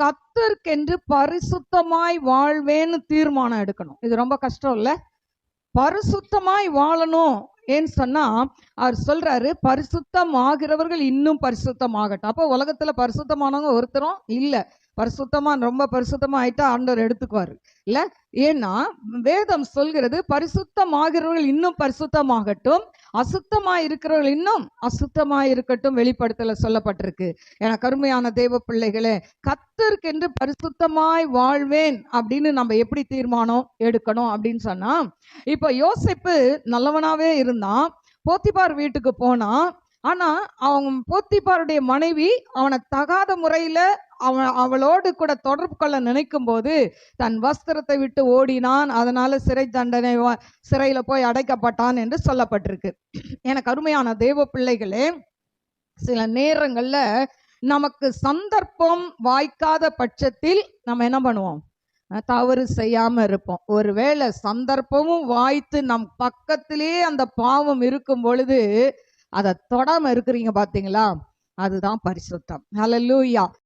கத்தர்க்கென்று பரிசுத்தமாய் வாழ்வேன்னு தீர்மானம் எடுக்கணும். இது ரொம்ப கஷ்டம் இல்ல? பரிசுத்தமாய் வாழணும் ஏன்னு சொன்னா அவர் சொல்றாரு பரிசுத்தம் ஆகிறவர்கள் இன்னும் பரிசுத்தமாகட்டும். அப்போ உலகத்துல பரிசுத்தமானவங்க ஒருத்தரும் இல்லை. பரிசுத்தமா ரொம்ப பரிசுத்தமா ஆயிட்டா ஆண்டவர் எடுத்துக்குவாரு. இல்ல? ஏன்னா வேதம் சொல்கிறது பரிசுத்தமாகிறவர்கள் இன்னும் பரிசுத்தமாகட்டும் அசுத்தமா இருக்கிறவர்கள் இன்னும் அசுத்தமா இருக்கட்டும் வெளிப்படுத்தல சொல்லப்பட்டிருக்கு. ஏன்னா கருமையான தெய்வ பிள்ளைகளே கத்தருக்கென்று பரிசுத்தமாய் வாழ்வேன் அப்படின்னு நம்ம எப்படி தீர்மானம் எடுக்கணும் அப்படின்னு சொன்னா இப்போ யோசிப்பு நல்லவனாவே இருந்தான் போத்திபார் வீட்டுக்கு போனான் ஆனா அவங்க போத்திபாருடைய மனைவி அவனை தகாத முறையில அவன் அவளோடு கூட தொடர்பு கொள்ள நினைக்கும் போது தன் வஸ்திரத்தை விட்டு ஓடினான். அதனால சிறை தண்டனை வா- சிறையில போய் அடைக்கப்பட்டான் என்று சொல்லப்பட்டிருக்கு. எனக்கு அருமையான தெய்வ பிள்ளைகளே சில நேரங்கள்ல நமக்கு சந்தர்ப்பம் வாய்க்காத பட்சத்தில் நம்ம என்ன பண்ணுவோம்? தவறு செய்யாம இருப்போம். ஒருவேளை சந்தர்ப்பமும் வாய்த்து நம் பக்கத்திலே அந்த பாவம் இருக்கும் பொழுது அதை தொடாமல் இருக்கிறீங்க பார்த்தீங்களா அதுதான் பரிசுத்தம். ஹalleluya